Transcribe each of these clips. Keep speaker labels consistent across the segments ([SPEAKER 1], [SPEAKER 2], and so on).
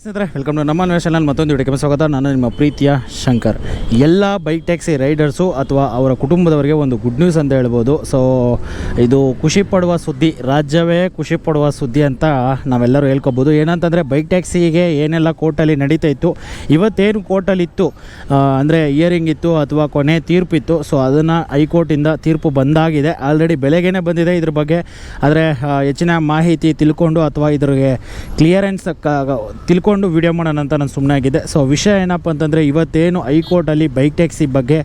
[SPEAKER 1] ಸ್ನೇಹಿತರೆ welcome to ನಮ್ಮ channel ಮತ್ತೊಂದು ವಿಡಿಯೋಕ್ಕೆ ಸ್ವಾಗತ. ನಾನು ನಿಮ್ಮ ಪ್ರೀತಿಯ ಶಂಕರ್. ಎಲ್ಲ ಬೈಕ್ ಟ್ಯಾಕ್ಸಿ ರೈಡರ್ಸು ಅಥವಾ ಅವರ ಕುಟುಂಬದವರಿಗೆ ಒಂದು ಗುಡ್ ನ್ಯೂಸ್ ಅಂತ ಹೇಳ್ಬೋದು. ಸೊ ಇದು ಖುಷಿ ಪಡುವ ಸುದ್ದಿ, ರಾಜ್ಯವೇ ಖುಷಿ ಪಡುವ ಸುದ್ದಿ ಅಂತ ನಾವೆಲ್ಲರೂ ಹೇಳ್ಕೊಬೋದು. ಏನಂತಂದರೆ ಬೈಕ್ ಟ್ಯಾಕ್ಸಿಗೆ ಏನೆಲ್ಲ ಕೋರ್ಟಲ್ಲಿ ನಡೀತಾ ಇತ್ತು, ಇವತ್ತೇನು ಕೋರ್ಟಲ್ಲಿ ಇತ್ತು ಅಂದರೆ ಇಯರಿಂಗ್ ಇತ್ತು ಅಥವಾ ಕೊನೆ ತೀರ್ಪಿತ್ತು ಸೊ ಅದನ್ನು ಹೈಕೋರ್ಟಿಂದ ತೀರ್ಪು ಬಂದಾಗಿದೆ. ಆಲ್ರೆಡಿ ಬೆಳಗ್ಗೆನೇ ಬಂದಿದೆ ಇದ್ರ ಬಗ್ಗೆ. ಆದರೆ ಹೆಚ್ಚಿನ ಮಾಹಿತಿ ತಿಳ್ಕೊಂಡು ಅಥವಾ ಇದ್ರಿಗೆ ಕ್ಲಿಯರೆನ್ಸ್ ತಿಳ್ಕೊಂಡು ವಿಡಿಯೋ ಮಾಡೋಣ ಅಂತ ನಾನು ಸುಮ್ಮನೆ ಆಗಿದ್ದೆ. ಸೊ ವಿಷಯ ಏನಪ್ಪ ಅಂತಂದರೆ ಇವತ್ತೇನು ಹೈಕೋರ್ಟಲ್ಲಿ ಬೈಕ್ ಟ್ಯಾಕ್ಸಿ ಬಗ್ಗೆ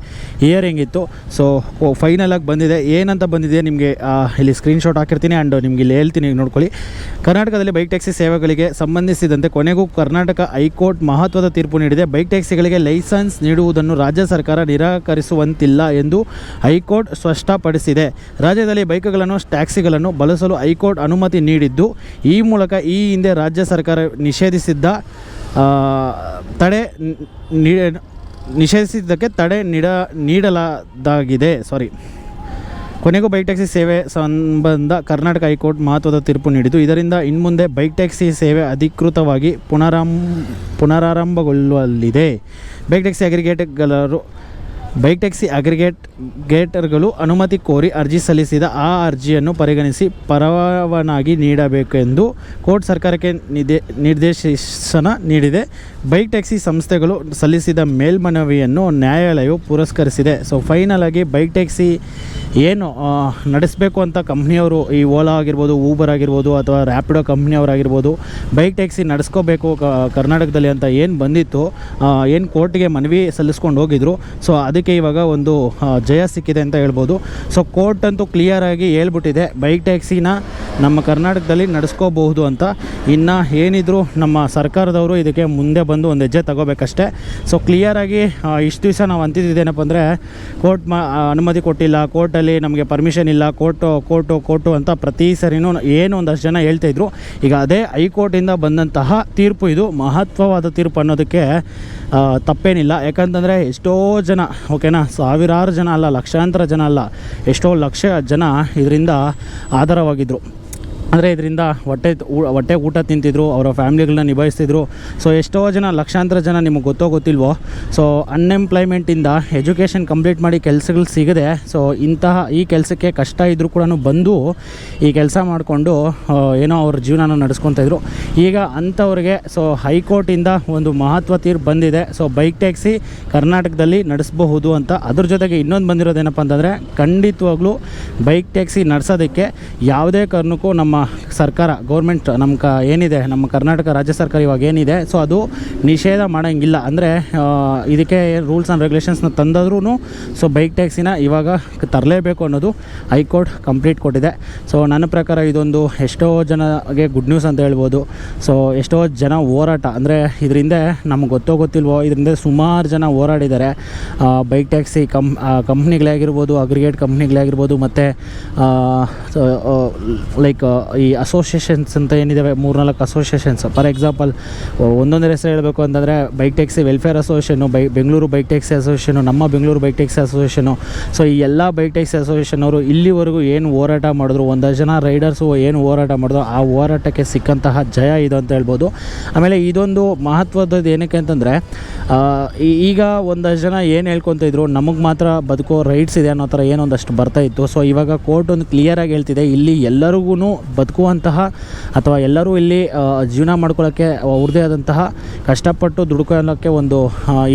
[SPEAKER 1] ಹಿಯರಿಂಗ್ ಇತ್ತು. ಸೊ ಫೈನಲಾಗಿ ಬಂದಿದೆ. ಏನಂತ ಬಂದಿದೆ ನಿಮಗೆ ಇಲ್ಲಿ ಸ್ಕ್ರೀನ್ಶಾಟ್ ಹಾಕಿರ್ತೀನಿ ಆ್ಯಂಡ್ ನಿಮಗೆ ಇಲ್ಲಿ ಹೇಳ್ತೀನಿ ನೋಡ್ಕೊಳ್ಳಿ. ಕರ್ನಾಟಕದಲ್ಲಿ ಬೈಕ್ ಟ್ಯಾಕ್ಸಿ ಸೇವೆಗಳಿಗೆ ಸಂಬಂಧಿಸಿದಂತೆ ಕೊನೆಗೂ ಕರ್ನಾಟಕ ಹೈಕೋರ್ಟ್ ಮಹತ್ವದ ತೀರ್ಪು ನೀಡಿದೆ. ಬೈಕ್ ಟ್ಯಾಕ್ಸಿಗಳಿಗೆ ಲೈಸೆನ್ಸ್ ನೀಡುವುದನ್ನು ರಾಜ್ಯ ಸರ್ಕಾರ ನಿರಾಕರಿಸುವಂತಿಲ್ಲ ಎಂದು ಹೈಕೋರ್ಟ್ ಸ್ಪಷ್ಟಪಡಿಸಿದೆ. ರಾಜ್ಯದಲ್ಲಿ ಬೈಕ್ಗಳನ್ನು ಟ್ಯಾಕ್ಸಿಗಳನ್ನು ಬಳಸಲು ಹೈಕೋರ್ಟ್ ಅನುಮತಿ ನೀಡಿದ್ದು, ಈ ಮೂಲಕ ಈ ಹಿಂದೆ ರಾಜ್ಯ ಸರ್ಕಾರ ನಿಷೇಧಿಸಿದ್ದ ತಡೆ ನೀ ನಿಷೇಧಿಸಿದ್ದಕ್ಕೆ ತಡೆ ನೀಡ, ನೀಡಲಾದಾಗಿದೆ. ಸಾರಿ ಕೊನೆಗೂ ಬೈಕ್ ಟ್ಯಾಕ್ಸಿ ಸೇವೆ ಸಂಬಂಧ ಕರ್ನಾಟಕ ಹೈಕೋರ್ಟ್ ಮಹತ್ವದ ತೀರ್ಪು ನೀಡಿತು ಇದರಿಂದ ಇನ್ಮುಂದೆ ಬೈಕ್ ಟ್ಯಾಕ್ಸಿ ಸೇವೆ ಅಧಿಕೃತವಾಗಿ ಪುನರಾಂ ಪುನರಾರಂಭಗೊಳ್ಳಲಿದೆ ಬೈಕ್ ಟ್ಯಾಕ್ಸಿ ಅಗ್ರಿಗೇಟ್ಗಳರು ಬೈಕ್ ಟ್ಯಾಕ್ಸಿ ಅಗ್ರಿಗೇಟ್ ಗೇಟರ್ಗಳು ಅನುಮತಿ ಕೋರಿ ಅರ್ಜಿ ಸಲ್ಲಿಸಿದ ಆ ಅರ್ಜಿಯನ್ನು ಪರಿಗಣಿಸಿ ಪರವಾನಗಿ ನೀಡಬೇಕೆಂದು ಕೋರ್ಟ್ ಸರ್ಕಾರಕ್ಕೆ ನಿದೆ, ನಿರ್ದೇಶನ ನೀಡಿದೆ. ಬೈಕ್ ಟ್ಯಾಕ್ಸಿ ಸಂಸ್ಥೆಗಳು ಸಲ್ಲಿಸಿದ ಮೇಲ್ಮನವಿಯನ್ನು ನ್ಯಾಯಾಲಯವು ಪುರಸ್ಕರಿಸಿದೆ. ಸೊ, ಫೈನಲ್ ಆಗಿ ಬೈಕ್ ಟ್ಯಾಕ್ಸಿ ಏನು ನಡೆಸಬೇಕು ಅಂತ ಕಂಪ್ನಿಯವರು ಈ ಓಲಾ ಆಗಿರ್ಬೋದು, ಊಬರ್ ಆಗಿರ್ಬೋದು ಅಥವಾ ರ್ಯಾಪಿಡೋ ಕಂಪ್ನಿಯವರಾಗಿರ್ಬೋದು ಬೈಕ್ ಟ್ಯಾಕ್ಸಿ ನಡೆಸ್ಕೋಬೇಕು ಕರ್ನಾಟಕದಲ್ಲಿ ಅಂತ ಏನು ಬಂದಿತ್ತು ಏನು ಕೋರ್ಟ್ಗೆ ಮನವಿ ಸಲ್ಲಿಸ್ಕೊಂಡು ಹೋಗಿದ್ರು. ಸೊ, ಅದಕ್ಕೆ ಇವಾಗ ಒಂದು ಜಯ ಸಿಕ್ಕಿದೆ ಅಂತ ಹೇಳ್ಬೋದು. ಸೊ ಕೋರ್ಟ್ ಅಂತೂ ಕ್ಲಿಯರಾಗಿ ಹೇಳ್ಬಿಟ್ಟಿದೆ. ಬೈಕ್ ಟ್ಯಾಕ್ಸಿನ ನಮ್ಮ ಕರ್ನಾಟಕದಲ್ಲಿ ನಡೆಸ್ಕೋಬಹುದು ಅಂತ. ಇನ್ನು ಏನಿದ್ರು ನಮ್ಮ ಸರ್ಕಾರದವರು ಇದಕ್ಕೆ ಮುಂದೆ ಬಂದು ಒಂದು ಹೆಜ್ಜೆ ತಗೋಬೇಕಷ್ಟೇ. ಸೊ ಕ್ಲಿಯರಾಗಿ ಇಷ್ಟು ದಿವಸ ನಾವು ಅಂತಿದ್ದೇನಪ್ಪ ಅಂದರೆ ಕೋರ್ಟ್ ಮ ಅನುಮತಿ ಕೊಟ್ಟಿಲ್ಲ ಕೋರ್ಟಲ್ಲಿ ನಮಗೆ ಪರ್ಮಿಷನ್ ಇಲ್ಲ ಕೋರ್ಟು ಕೋರ್ಟು ಕೋರ್ಟು ಅಂತ ಪ್ರತಿ ಸರಿನೂ ಏನು ಒಂದಷ್ಟು ಜನ ಹೇಳ್ತಾಯಿದ್ರು ಈಗ ಅದೇ ಹೈಕೋರ್ಟಿಂದ ಬಂದಂತಹ ತೀರ್ಪು ಇದು. ಮಹತ್ವವಾದ ತೀರ್ಪು ಅನ್ನೋದಕ್ಕೆ ತಪ್ಪೇನಿಲ್ಲ. ಯಾಕಂತಂದರೆ ಎಷ್ಟೋ ಜನ ಓಕೆನಾ? ಸಾವಿರಾರು ಜನ ಅಲ್ಲ ಲಕ್ಷಾಂತರ ಜನ ಅಲ್ಲ ಎಷ್ಟೋ ಲಕ್ಷ ಜನ ಇದರಿಂದ ಆಧಾರವಾಗಿದ್ದರು ಅಂದರೆ ಇದರಿಂದ ಹೊಟ್ಟೆ ಹೊಟ್ಟೆ ಊಟ ತಿಂತಿದ್ರು, ಅವರ ಫ್ಯಾಮಿಲಿಗಳನ್ನ ನಿಭಾಯಿಸ್ತಿದ್ರು. ಸೊ ಎಷ್ಟೋ ಜನ, ಲಕ್ಷಾಂತರ ಜನ ನಿಮಗೆ ಗೊತ್ತೋ ಗೊತ್ತಿಲ್ವೋ? ಸೊ ಅನ್ಎಂಪ್ಲಾಯ್ಮೆಂಟಿಂದ ಎಜುಕೇಷನ್ ಕಂಪ್ಲೀಟ್ ಮಾಡಿ ಕೆಲಸಗಳು ಸಿಗದೆ ಸೊ ಇಂತಹ ಈ ಕೆಲಸಕ್ಕೆ ಕಷ್ಟ ಇದ್ದರೂ ಕೂಡ ಬಂದು ಈ ಕೆಲಸ ಮಾಡಿಕೊಂಡು ಏನೋ ಅವ್ರ ಜೀವನನ ನಡೆಸ್ಕೊತಾಯಿದ್ರು ಈಗ ಅಂಥವ್ರಿಗೆ ಸೊ ಹೈಕೋರ್ಟಿಂದ ಒಂದು ಮಹತ್ವ ತೀರ್ಪು ಬಂದಿದೆ. ಸೊ ಬೈಕ್ ಟ್ಯಾಕ್ಸಿ ಕರ್ನಾಟಕದಲ್ಲಿ ನಡೆಸಬಹುದು ಅಂತ. ಅದ್ರ ಜೊತೆಗೆ ಇನ್ನೊಂದು ಬಂದಿರೋದೇನಪ್ಪ ಅಂತಂದರೆ, ಖಂಡಿತವಾಗ್ಲೂ ಬೈಕ್ ಟ್ಯಾಕ್ಸಿ ನಡೆಸೋದಕ್ಕೆ ಯಾವುದೇ ಕಾರಣಕ್ಕೂ ನಮ್ಮ mga ಸರ್ಕಾರ ಗೌರ್ಮೆಂಟ್ ನಮ್ಮ ಕ ಏನಿದೆ, ನಮ್ಮ ಕರ್ನಾಟಕ ರಾಜ್ಯ ಸರ್ಕಾರ ಇವಾಗ ಏನಿದೆ ಸೊ ಅದು ನಿಷೇಧ ಮಾಡೋಂಗಿಲ್ಲ. ಅಂದರೆ ಇದಕ್ಕೆ ರೂಲ್ಸ್ ಆ್ಯಂಡ್ ರೆಗ್ಯುಲೇಷನ್ಸ್ನ ತಂದಾದ್ರೂ ಸೊ ಬೈಕ್ ಟ್ಯಾಕ್ಸಿನ ಇವಾಗ ತರಲೇಬೇಕು ಅನ್ನೋದು ಹೈಕೋರ್ಟ್ ಕಂಪ್ಲೀಟ್ ಕೊಟ್ಟಿದೆ. ಸೊ ನನ್ನ ಪ್ರಕಾರ ಇದೊಂದು ಎಷ್ಟೋ ಜನಗೆ ಗುಡ್ ನ್ಯೂಸ್ ಅಂತ ಹೇಳ್ಬೋದು. ಸೊ ಎಷ್ಟೋ ಜನ ಹೋರಾಟ, ಅಂದರೆ ಇದರಿಂದ ನಮ್ಗೆ ಗೊತ್ತೋ ಗೊತ್ತಿಲ್ವೋ, ಇದರಿಂದ ಸುಮಾರು ಜನ ಹೋರಾಡಿದ್ದಾರೆ. ಬೈಕ್ ಟ್ಯಾಕ್ಸಿ ಕಂ ಕಂಪ್ನಿಗಳೇ ಆಗಿರ್ಬೋದು ಅಗ್ರಿಗೇಟ್ ಕಂಪ್ನಿಗಳೇ ಆಗಿರ್ಬೋದು ಮತ್ತು ಲೈಕ್ ಈ ಅಸೋಸಿಯೇಷನ್ಸ್ ಅಂತ ಏನಿದ್ದಾವೆ ಮೂರ್ನಾಲ್ಕು ಅಸೋಸಿಯೇಷನ್ಸ್ ಫಾರ್ ಎಕ್ಸಾಂಪಲ್ ಒಂದೊಂದರ ಹೆಸರು ಹೇಳಬೇಕು ಅಂತಂದರೆ ಬೈಕ್ ಟ್ಯಾಕ್ಸಿ ವೆಲ್ಫೇರ್ ಅಸೋಸಿಯೇಷನು ಬೈ ಬೆಂಗಳೂರು ಬೈಕ್ ಟ್ಯಾಕ್ಸಿ ಅಸೋಸಿಯೇಷನು ನಮ್ಮ Bengaluru bike taxi association so ಈ ಎಲ್ಲ ಬೈಕ್ ಟ್ಯಾಕ್ಸಿ ಅಸೋಸಿಯೇಷನ್ ಅವರು ಇಲ್ಲಿವರೆಗೂ ಏನು ಹೋರಾಟ ಮಾಡಿದ್ರು, ಒಂದಷ್ಟು ಜನ ರೈಡರ್ಸು ಏನು ಹೋರಾಟ ಮಾಡಿದ್ರು, ಆ ಹೋರಾಟಕ್ಕೆ ಸಿಕ್ಕಂತಹ ಜಯ ಇದು ಅಂತ ಹೇಳ್ಬೋದು. ಆಮೇಲೆ ಇದೊಂದು ಮಹತ್ವದ್ದು ಏನಕ್ಕೆ ಅಂತಂದರೆ ಈಗ ಒಂದಷ್ಟು ಜನ ಏನು ಹೇಳ್ಕೊತ ಇದ್ರು, ನಮಗೆ ಮಾತ್ರ ಬದುಕೋ ರೈಟ್ಸ್ ಇದೆ ಅನ್ನೋ ಥರ ಏನೊಂದಷ್ಟು ಬರ್ತಾ ಇತ್ತು. ಸೊ ಇವಾಗ ಕೋರ್ಟ್ ಒಂದು ಕ್ಲಿಯರಾಗಿ ಹೇಳ್ತಿದೆ, ಇಲ್ಲಿ ಎಲ್ಲರಿಗೂ ಬದುಕುವಂತಹ ಅಥವಾ ಎಲ್ಲರೂ ಇಲ್ಲಿ ಜೀವನ ಮಾಡ್ಕೊಳ್ಳೋಕ್ಕೆ ಅವ್ರದ್ದೇ ಆದಂತಹ ಕಷ್ಟಪಟ್ಟು ದುಡ್ಕೊಳ್ಳೋಕ್ಕೆ ಒಂದು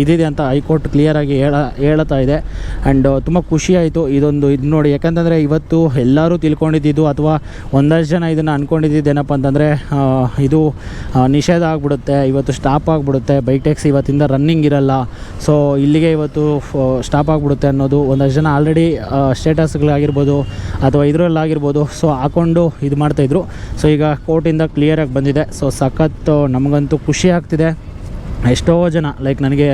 [SPEAKER 1] ಇದಿದೆ ಅಂತ ಹೈಕೋರ್ಟ್ ಕ್ಲಿಯರಾಗಿ ಹೇಳ ಹೇಳ್ತಾ ಇದೆ. ಆ್ಯಂಡ್ ತುಂಬ ಖುಷಿ ಆಯಿತು ಇದೊಂದು, ಇದು ನೋಡಿ, ಯಾಕಂತಂದರೆ ಇವತ್ತು ಎಲ್ಲರೂ ತಿಳ್ಕೊಂಡಿದ್ದು ಅಥವಾ ಒಂದಷ್ಟು ಜನ ಇದನ್ನು ಅಂದ್ಕೊಂಡಿದ್ದು ಏನಪ್ಪ ಅಂತಂದರೆ ಇದು ನಿಷೇಧ ಆಗಿಬಿಡುತ್ತೆ, ಇವತ್ತು ಸ್ಟಾಪ್ ಆಗಿಬಿಡುತ್ತೆ ಬೈಕ್ ಟ್ಯಾಕ್ಸಿ ಇವತ್ತಿಂದ ರನ್ನಿಂಗ್ ಇರಲ್ಲ. ಸೊ ಇಲ್ಲಿಗೆ ಇವತ್ತು ಸ್ಟಾಪ್ ಆಗಿಬಿಡುತ್ತೆ ಅನ್ನೋದು ಒಂದಷ್ಟು ಜನ ಆಲ್ರೆಡಿ ಸ್ಟೇಟಸ್ಗಳಾಗಿರ್ಬೋದು ಅಥವಾ ಇದರಲ್ಲಾಗಿರ್ಬೋದು. ಸೊ ಹಾಕೊಂಡು ಇದು ಮಾಡ್ತಾಯಿದ್ರು ಸೊ ಈಗ ಕೋರ್ಟಿಂದ ಕ್ಲಿಯರಾಗಿ ಬಂದಿದೆ. ಸೊ ಸಖತ್ತು ನಮಗಂತೂ ಖುಷಿ ಆಗ್ತಿದೆ. ಎಷ್ಟೋ ಜನ ಲೈಕ್ ನನಗೆ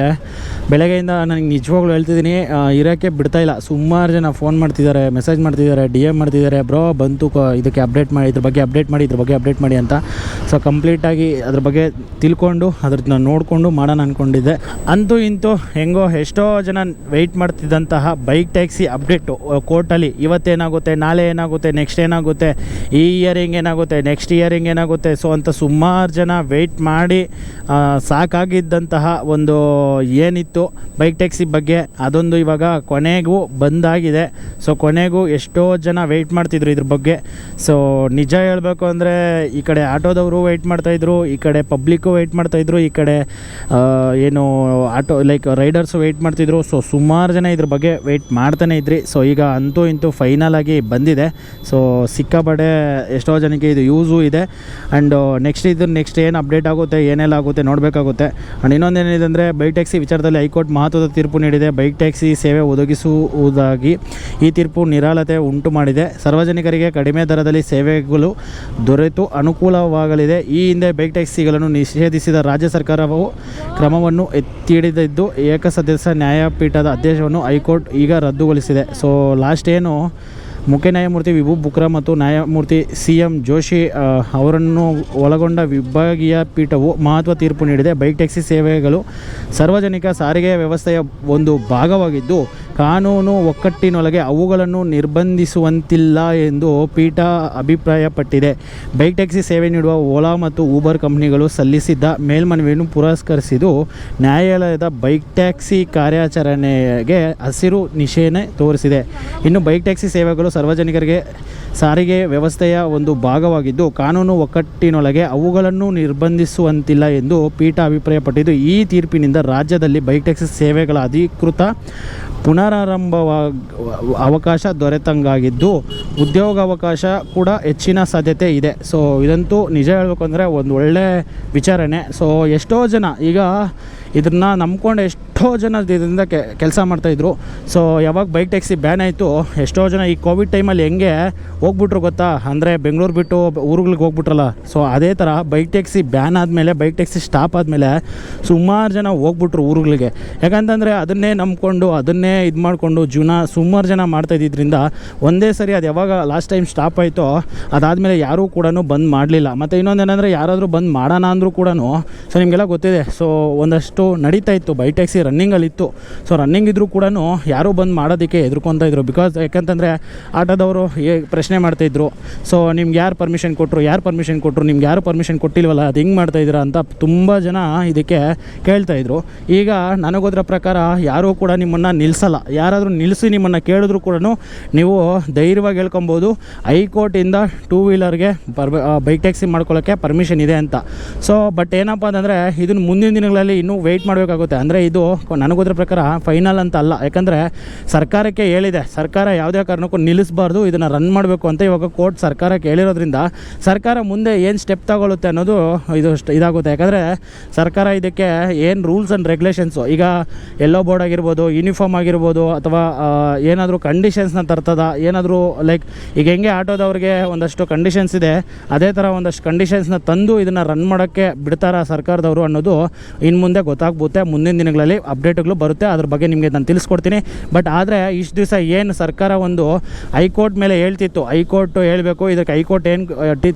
[SPEAKER 1] ಬೆಳಗ್ಗೆಯಿಂದ ನನಗೆ ನಿಜವಾಗ್ಲೂ ಹೇಳ್ತಿದ್ದೀನಿ ಇರೋಕ್ಕೆ ಬಿಡ್ತಾ ಇಲ್ಲ. ಸುಮಾರು ಜನ ಫೋನ್ ಮಾಡ್ತಿದ್ದಾರೆ ಮೆಸೇಜ್ ಮಾಡ್ತಿದ್ದಾರೆ ಡಿ ಎಂ ಮಾಡ್ತಿದ್ದಾರೆ ಬ್ರೋ ಬಂತು ಕ ಇದಕ್ಕೆ ಅಪ್ಡೇಟ್ ಮಾಡಿ ಇದ್ರ ಬಗ್ಗೆ ಅಪ್ಡೇಟ್ ಮಾಡಿ ಇದ್ರ ಬಗ್ಗೆ ಅಪ್ಡೇಟ್ ಮಾಡಿ ಅಂತ. ಸೊ ಕಂಪ್ಲೀಟಾಗಿ ಅದ್ರ ಬಗ್ಗೆ ತಿಳ್ಕೊಂಡು ಅದ್ರನ್ನ ನೋಡಿಕೊಂಡು ಮಾಡೋಣ ಅಂದ್ಕೊಂಡಿದ್ದೆ ಅಂತೂ ಇಂತೂ ಹೆಂಗೋ ಎಷ್ಟೋ ಜನ ವೆಯ್ಟ್ ಮಾಡ್ತಿದ್ದಂತಹ ಬೈಕ್ ಟ್ಯಾಕ್ಸಿ ಅಪ್ಡೇಟು ಕೋರ್ಟಲ್ಲಿ ಇವತ್ತೇನಾಗುತ್ತೆ ನಾಳೆ ಏನಾಗುತ್ತೆ ನೆಕ್ಸ್ಟ್ ಏನಾಗುತ್ತೆ ಈ ಇಯರಿಂಗ್ ಏನಾಗುತ್ತೆ ನೆಕ್ಸ್ಟ್ ಇಯರಿಂಗ್ ಏನಾಗುತ್ತೆ. ಸೊ ಅಂತ ಸುಮಾರು ಜನ ವೆಯ್ಟ್ ಮಾಡಿ ಆ, ಸಾಕಾಗಿದ್ದಂತಹ ಒಂದು ಏನಿತ್ತು ಬೈಕ್ ಟ್ಯಾಕ್ಸಿ ಬಗ್ಗೆ ಅದೊಂದು ಇವಾಗ ಕೊನೆಗೂ ಬಂದಾಗಿದೆ. ಸೊ ಕೊನೆಗೂ ಎಷ್ಟೋ ಜನ ವೆಯ್ಟ್ ಮಾಡ್ತಿದ್ರು ಇದ್ರ ಬಗ್ಗೆ. ಸೊ ನಿಜ ಹೇಳಬೇಕು ಅಂದರೆ ಈ ಕಡೆ ಆಟೋದವರು ವೆಯ್ಟ್ ಮಾಡ್ತಾಯಿದ್ರು ಈ ಕಡೆ ಪಬ್ಲಿಕ್ಕು ವೆಯ್ಟ್ ಮಾಡ್ತಾಯಿದ್ರು ಈ ಕಡೆ ಏನು ಆಟೋ ಲೈಕ್ ರೈಡರ್ಸು ವೆಯ್ಟ್ ಮಾಡ್ತಿದ್ರು. ಸೊ ಸುಮಾರು ಜನ ಇದ್ರ ಬಗ್ಗೆ ವೆಯ್ಟ್ ಮಾಡ್ತಾನೆ ಇದ್ರಿ. ಸೊ ಈಗ ಅಂತೂ ಇಂತೂ ಫೈನಲ್ ಆಗಿ ಬಂದಿದೆ. ಸೊ ಸಿಕ್ಕಾಪಡೆ ಎಷ್ಟೋ ಜನಕ್ಕೆ ಇದು ಯೂಸು ಇದೆ. ಆ್ಯಂಡ್ ನೆಕ್ಸ್ಟ್ ಇದು ನೆಕ್ಸ್ಟ್ ಏನು ಅಪ್ಡೇಟ್ ಆಗುತ್ತೆ, ಏನೆಲ್ಲ ಆಗುತ್ತೆ ನೋಡಬೇಕಾಗುತ್ತೆ. ಆ್ಯಂಡ್ ಇನ್ನೊಂದೇನಿದೆ ಅಂದರೆ ಬೈಕ್ ಟ್ಯಾಕ್ಸಿ ವಿಚಾರದಲ್ಲಿ ಹೈಕೋರ್ಟ್ ಮಹತ್ವದ ತೀರ್ಪು ನೀಡಿದೆ. ಬೈಕ್ ಟ್ಯಾಕ್ಸಿ ಸೇವೆ ಒದಗಿಸುವುದಾಗಿ ಈ ತೀರ್ಪು ನಿರಾಳತೆ ಉಂಟು ಮಾಡಿದೆ. ಸಾರ್ವಜನಿಕರಿಗೆ ಕಡಿಮೆ ದರದಲ್ಲಿ ಸೇವೆಗಳು ದೊರೆತು ಅನುಕೂಲವಾಗಲಿದೆ. ಈ ಹಿಂದೆ ಬೈಕ್ ಟ್ಯಾಕ್ಸಿಗಳನ್ನು ನಿಷೇಧಿಸಿದ ರಾಜ್ಯ ಸರ್ಕಾರವು ಕ್ರಮವನ್ನು ಎತ್ತಿಡಿದಿದ್ದು ಏಕಸದಸ್ಯ ನ್ಯಾಯಪೀಠದ ಆದೇಶವನ್ನು ಹೈಕೋರ್ಟ್ ಈಗ ರದ್ದುಗೊಳಿಸಿದೆ. ಸೊ ಲಾಸ್ಟ್ ಏನು ಮುಖ್ಯ ನ್ಯಾಯಮೂರ್ತಿ ವಿಭು ಬುಕ್ರಾ ಮತ್ತು ನ್ಯಾಯಮೂರ್ತಿ ಸಿ ಎಂ ಜೋಶಿ ಅವರನ್ನು ಒಳಗೊಂಡ ವಿಭಾಗೀಯ ಪೀಠವು ಮಹತ್ವ ತೀರ್ಪು ನೀಡಿದೆ. ಬೈಕ್, ಟ್ಯಾಕ್ಸಿ ಸೇವೆಗಳು ಸಾರ್ವಜನಿಕ ಸಾರಿಗೆ ವ್ಯವಸ್ಥೆಯ ಒಂದು ಭಾಗವಾಗಿದ್ದು ಕಾನೂನು ಒಕ್ಕಟ್ಟಿನೊಳಗೆ ಅವುಗಳನ್ನು ನಿರ್ಬಂಧಿಸುವಂತಿಲ್ಲ ಎಂದು ಪೀಠ ಅಭಿಪ್ರಾಯಪಟ್ಟಿದೆ. ಬೈಕ್ ಟ್ಯಾಕ್ಸಿ ಸೇವೆ ನೀಡುವ ಓಲಾ ಮತ್ತು ಊಬರ್ ಕಂಪ್ನಿಗಳು ಸಲ್ಲಿಸಿದ್ದ ಮೇಲ್ಮನವಿಯನ್ನು ಪುರಸ್ಕರಿಸಿದ್ದು, ನ್ಯಾಯಾಲಯದ ಬೈಕ್ ಟ್ಯಾಕ್ಸಿ ಕಾರ್ಯಾಚರಣೆಗೆ ಹಸಿರು ನಿಷೇಧ ತೋರಿಸಿದೆ. ಇನ್ನು ಬೈಕ್ ಟ್ಯಾಕ್ಸಿ ಸೇವೆಗಳು ಸಾರ್ವಜನಿಕರಿಗೆ ಸಾರಿಗೆ ವ್ಯವಸ್ಥೆಯ ಒಂದು ಭಾಗವಾಗಿದ್ದು, ಕಾನೂನು ಒಕ್ಕಟ್ಟಿನೊಳಗೆ ಅವುಗಳನ್ನು ನಿರ್ಬಂಧಿಸುವಂತಿಲ್ಲ ಎಂದು ಪೀಠ ಅಭಿಪ್ರಾಯಪಟ್ಟಿದ್ದು, ಈ ತೀರ್ಪಿನಿಂದ ರಾಜ್ಯದಲ್ಲಿ ಬೈಕ್ ಟ್ಯಾಕ್ಸಿ ಸೇವೆಗಳ ಅಧಿಕೃತ ಪುನರಾರಂಭವಾಗ, ಅವಕಾಶ ದೊರೆತಂಗಾಗಿದ್ದು ಉದ್ಯೋಗಾವಕಾಶ ಕೂಡ ಹೆಚ್ಚಿನ ಸಾಧ್ಯತೆ ಇದೆ. ಸೊ, ಇದಂತೂ ನಿಜ ಹೇಳಬೇಕು ಅಂದರೆ ಒಂದು ಒಳ್ಳೆ ವಿಚಾರಣೆ. ಸೊ, ಎಷ್ಟೋ ಜನ ಈಗ ಇದನ್ನು ನಂಬ್ಕೊಂಡು ಎಷ್ಟೋ ಜನ ಇದರಿಂದ ಕೆಲಸ ಮಾಡ್ತಾಯಿದ್ರು ಸೊ ಯಾವಾಗ ಬೈಕ್ ಟ್ಯಾಕ್ಸಿ ಬ್ಯಾನ್ ಆಯಿತು, ಎಷ್ಟೋ ಜನ ಈ ಕೋವಿಡ್ ಟೈಮಲ್ಲಿ ಹೆಂಗೆ ಹೋಗ್ಬಿಟ್ರು ಗೊತ್ತಾ? ಅಂದರೆ ಬೆಂಗಳೂರು ಬಿಟ್ಟು ಊರುಗಳಿಗೆ ಹೋಗ್ಬಿಟ್ರಲ್ಲ. ಸೊ ಅದೇ ಥರ ಬೈಕ್ ಟ್ಯಾಕ್ಸಿ ಬ್ಯಾನ್ ಆದಮೇಲೆ ಬೈಕ್ ಟ್ಯಾಕ್ಸಿ ಸ್ಟಾಪ್ ಆದಮೇಲೆ ಸುಮಾರು ಜನ ಹೋಗ್ಬಿಟ್ರು ಊರುಗಳಿಗೆ. ಯಾಕಂತಂದರೆ ಅದನ್ನೇ ನಂಬ್ಕೊಂಡು, ಅದನ್ನೇ ಇದು ಮಾಡಿಕೊಂಡು ಜೀವನ ಸುಮಾರು ಜನ ಮಾಡ್ತಾಯಿದ್ದರಿಂದ ಒಂದೇ ಸರಿ ಅದು ಯಾವಾಗ ಲಾಸ್ಟ್ ಟೈಮ್ ಸ್ಟಾಪ್ ಆಯಿತೋ, ಅದಾದಮೇಲೆ ಯಾರೂ ಕೂಡ ಬಂದ್ ಮಾಡಲಿಲ್ಲ. ಮತ್ತು ಇನ್ನೊಂದೇನೆಂದರೆ ಯಾರಾದರೂ ಬಂದ್ ಮಾಡೋಣ ಅಂದರೂ ಕೂಡ ಸೊ ನಿಮಗೆಲ್ಲ ಗೊತ್ತಿದೆ. ಸೊ ಒಂದಷ್ಟು ನಡೀತಾ ಇತ್ತು ಬೈಕ್ ಟ್ಯಾಕ್ಸಿ ರನ್ನಿಂಗಲ್ಲಿತ್ತು. ಸೊ ರನ್ನಿಂಗ್ ಇದ್ದರೂ ಕೂಡ ಯಾರೂ ಬಂದು ಮಾಡೋದಕ್ಕೆ ಹೆದರ್ಕೊತಾ ಇದ್ರು. ಬಿಕಾಸ್ ಯಾಕಂತಂದರೆ ಆಟೋದವರು ಪ್ರಶ್ನೆ ಮಾಡ್ತಾಯಿದ್ರು ಸೊ ನಿಮ್ಗೆ ಯಾರು ಪರ್ಮಿಷನ್ ಕೊಟ್ಟರು ಯಾರು ಪರ್ಮಿಷನ್ ಕೊಟ್ಟರು ನಿಮ್ಗೆ ಯಾರು ಪರ್ಮಿಷನ್ ಕೊಟ್ಟಿಲ್ವಲ್ಲ? ಅದು ಹೆಂಗೆ ಮಾಡ್ತಾಯಿದ್ದೀರಾ ಅಂತ ತುಂಬ ಜನ ಇದಕ್ಕೆ ಕೇಳ್ತಾಯಿದ್ರು ಈಗ ನನಗೋದ್ರ ಪ್ರಕಾರ ಯಾರೂ ಕೂಡ ನಿಮ್ಮನ್ನು ನಿಲ್ಲಿಸಲ್ಲ ಯಾರಾದರೂ ನಿಲ್ಲಿಸಿ ನಿಮ್ಮನ್ನು ಕೇಳಿದ್ರು ಕೂಡ ನೀವು ಧೈರ್ಯವಾಗಿ ಹೇಳ್ಕೊಬೋದು. ಹೈಕೋರ್ಟಿಂದ ಟೂ ವೀಲರ್ಗೆ ಪರ್ ಬೈಕ್ ಟ್ಯಾಕ್ಸಿ ಮಾಡ್ಕೊಳ್ಳೋಕ್ಕೆ ಪರ್ಮಿಷನ್ ಇದೆ ಅಂತ. ಸೊ ಬಟ್ ಏನಪ್ಪ ಅಂತಂದರೆ ಇದನ್ನು ಮುಂದಿನ ದಿನಗಳಲ್ಲಿ ಇನ್ನೂ ವೆಯ್ಟ್ ಮಾಡಬೇಕಾಗುತ್ತೆ. ಅಂದರೆ ಇದು ನನಗೋದ್ರ ಪ್ರಕಾರ ಫೈನಲ್ ಅಂತ ಅಲ್ಲ. ಯಾಕಂದರೆ ಸರ್ಕಾರಕ್ಕೆ ಹೇಳಿದೆ, ಸರ್ಕಾರ ಯಾವುದೇ ಕಾರಣಕ್ಕೂ ನಿಲ್ಲಿಸಬಾರ್ದು, ಇದನ್ನು ರನ್ ಮಾಡಬೇಕು ಅಂತ ಇವಾಗ ಕೋರ್ಟ್ ಸರ್ಕಾರಕ್ಕೆ ಹೇಳಿರೋದ್ರಿಂದ ಸರ್ಕಾರ ಮುಂದೆ ಏನು ಸ್ಟೆಪ್ ತಗೊಳ್ಳುತ್ತೆ ಅನ್ನೋದು ಇದು ಇದಾಗುತ್ತೆ. ಯಾಕಂದರೆ ಸರ್ಕಾರ ಇದಕ್ಕೆ ಏನು ರೂಲ್ಸ್ ಆ್ಯಂಡ್ ರೆಗ್ಯುಲೇಷನ್ಸು ಈಗ ಎಲ್ಲೋ ಬೋರ್ಡ್ ಆಗಿರ್ಬೋದು ಯೂನಿಫಾರ್ಮ್ ಆಗಿರ್ಬೋದು, ಅಥವಾ ಏನಾದರೂ ಕಂಡೀಷನ್ಸ್ನ ತರ್ತದ, ಏನಾದರೂ ಲೈಕ್ ಈಗ ಹೆಂಗೆ ಆಟೋದವ್ರಿಗೆ ಒಂದಷ್ಟು ಕಂಡೀಷನ್ಸ್ ಇದೆ, ಅದೇ ಥರ ಒಂದಷ್ಟು ಕಂಡೀಷನ್ಸ್ನ ತಂದು ಇದನ್ನು ರನ್ ಮಾಡೋಕ್ಕೆ ಬಿಡ್ತಾರ ಸರ್ಕಾರದವರು ಅನ್ನೋದು ಇನ್ನು ಮುಂದೆ ಗೊತ್ತಾಗ್ಬೋತೆ ಮುಂದಿನ ದಿನಗಳಲ್ಲಿ. ಅಪ್ಡೇಟ್ಗಳು ಬರುತ್ತೆ, ಅದ್ರ ಬಗ್ಗೆ ನಿಮಗೆ ನಾನು ತಿಳಿಸ್ಕೊಡ್ತೀನಿ. ಬಟ್ ಆದರೆ ಇಷ್ಟು ದಿವಸ ಏನು ಸರ್ಕಾರ ಒಂದು ಹೈಕೋರ್ಟ್ ಮೇಲೆ ಹೇಳ್ತಿತ್ತು, ಹೈಕೋರ್ಟ್ ಹೇಳಬೇಕು, ಇದಕ್ಕೆ ಹೈಕೋರ್ಟ್ ಏನು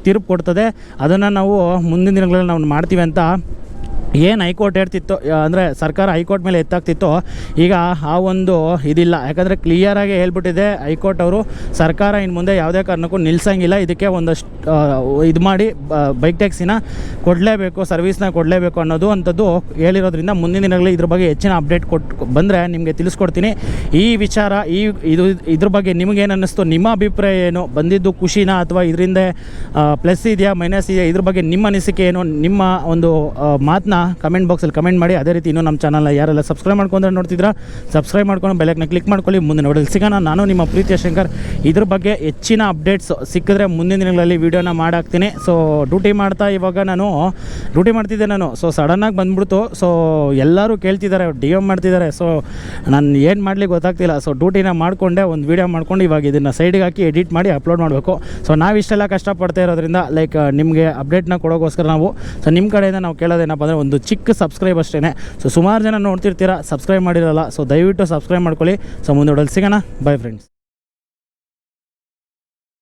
[SPEAKER 1] ತೀರ್ಪು ಕೊಡ್ತದೆ, ಅದನ್ನು ನಾವು ಮುಂದಿನ ದಿನಗಳಲ್ಲಿ ನಾವು ಮಾಡ್ತೀವಿ ಅಂತ ಏನು ಹೈಕೋರ್ಟ್ ಹೇಳ್ತಿತ್ತು ಅಂದರೆ ಸರ್ಕಾರ ಹೈಕೋರ್ಟ್ ಮೇಲೆ ಎತ್ತಾಗ್ತಿತ್ತು, ಈಗ ಆ ಒಂದು ಇದಿಲ್ಲ. ಯಾಕಂದರೆ ಕ್ಲಿಯರಾಗಿ ಹೇಳ್ಬಿಟ್ಟಿದೆ ಹೈಕೋರ್ಟ್ ಅವರು, ಸರ್ಕಾರ ಇನ್ನು ಮುಂದೆ ಯಾವುದೇ ಕಾರಣಕ್ಕೂ ನಿಲ್ಸಂಗಿಲ್ಲ. ಇದಕ್ಕೆ ಒಂದಷ್ಟು ಇದು ಮಾಡಿ ಬೈಕ್ ಟ್ಯಾಕ್ಸಿನ ಕೊಡಲೇಬೇಕು ಸರ್ವಿಸ್ನ ಕೊಡಲೇಬೇಕು ಅನ್ನೋದು ಅಂಥದ್ದು ಹೇಳಿರೋದ್ರಿಂದ ಮುಂದಿನ ದಿನಗಳಲ್ಲಿ ಇದ್ರ ಬಗ್ಗೆ ಹೆಚ್ಚಿನ ಅಪ್ಡೇಟ್ ಕೊಟ್ಟು ಬಂದರೆ ನಿಮಗೆ ತಿಳಿಸ್ಕೊಡ್ತೀನಿ. ಈ ವಿಚಾರ, ಈ, ಇದು, ಇದ್ರ ಬಗ್ಗೆ ನಿಮಗೇನು ಅನ್ನಿಸ್ತು, ನಿಮ್ಮ ಅಭಿಪ್ರಾಯ ಏನು, ಬಂದಿದ್ದು ಖುಷಿನ ಅಥವಾ ಇದರಿಂದ ಪ್ಲಸ್ ಇದೆಯಾ ಮೈನಸ್ ಇದೆಯಾ, ಇದ್ರ ಬಗ್ಗೆ ನಿಮ್ಮ ಅನಿಸಿಕೆ ಏನು, ನಿಮ್ಮ ಒಂದು ಮಾತನ್ನ ಕಮೆಂಟ್ ಬಾಕ್ಸಲ್ಲಿ ಕಮೆಂಟ್ ಮಾಡಿ. ಅದೇ ರೀತಿ ಇನ್ನೂ ನಮ್ಮ ಚಾನಲ್ನ ಯಾರೆಲ್ಲ ಸಬ್ಸ್ಕ್ರೈಬ್ ಮಾಡ್ಕೊಂಡ್ರೆ ನೋಡ್ತಿದ್ರ ಸಬ್ಸ್ಕ್ರೈಬ್ ಮಾಡ್ಕೊಂಡು ಬೆಲೈಕ್ನ ಕ್ಲಿಕ್ ಮಾಡ್ಕೊಳ್ಳಿ. ಮುಂದೆ ನೋಡಲು ಸಿಗೋಣ. ನಾನು ನಿಮ್ಮ ಪ್ರೀತಿಯ ಶಂಕರ್. ಇದ್ರ ಬಗ್ಗೆ ಹೆಚ್ಚಿನ ಅಪ್ಡೇಟ್ಸ್ ಸಿಕ್ಕಿದ್ರೆ ಮುಂದಿನ ದಿನಗಳಲ್ಲಿ ವೀಡಿಯೋನ ಮಾಡಾಕ್ತೀನಿ. ಸೊ ಡ್ಯೂಟಿ ಮಾಡ್ತಾ ಇವಾಗ ನಾನು ಡ್ಯೂಟಿ ಮಾಡ್ತಿದ್ದೆ ನಾನು. ಸೊ ಸಡನ್ನಾಗಿ ಬಂದ್ಬಿಡ್ತು. ಸೊ ಎಲ್ಲರೂ ಕೇಳ್ತಿದ್ದಾರೆ, ಡಿ ಎಂ ಮಾಡ್ತಿದ್ದಾರೆ. ಸೊ ನಾನು ಏನು ಮಾಡ್ಲಿಕ್ಕೆ ಗೊತ್ತಾಗ್ತಿಲ್ಲ. ಸೊ ಡ್ಯೂಟಿನ ಮಾಡಿಕೊಂಡೆ, ಒಂದು ವೀಡಿಯೋ ಮಾಡ್ಕೊಂಡು ಇವಾಗ ಇದನ್ನು ಸೈಡಿಗೆ ಹಾಕಿ ಎಡಿಟ್ ಮಾಡಿ ಅಪ್ಲೋಡ್ ಮಾಡಬೇಕು. ಸೊ ನಾವು ಇಷ್ಟೆಲ್ಲ ಕಷ್ಟಪಡ್ತಾ ಇರೋದ್ರಿಂದ ಲೈಕ್ ನಿಮಗೆ ಅಪ್ಡೇಟ್ನ ಕೊಡೋಕ್ಕೋಸ್ಕರ ನಾವು ಸೊ ನಿಮ್ಮ ಕಡೆಯಿಂದ ನಾವು ಕೇಳೋದೇನಪ್ಪ ಅಂದರೆ, ಒಂದು ಚಿಕ್ಕ ಸಬ್ಸ್ಕ್ರೈಬ್ ಅಷ್ಟೇ ಸೊ ಸುಮಾರು ಜನ ನೋಡ್ತಿರ್ತೀರಾ ಸಬ್ಸ್ಕ್ರೈಬ್ ಮಾಡಿರಲ್ಲ ಸೊ ದಯವಿಟ್ಟು ಸಬ್ಸ್ಕ್ರೈಬ್ ಮಾಡ್ಕೊಳ್ಳಿ. ಸೊ ಮುಂದೆ ಸಿಗೋಣ. By friends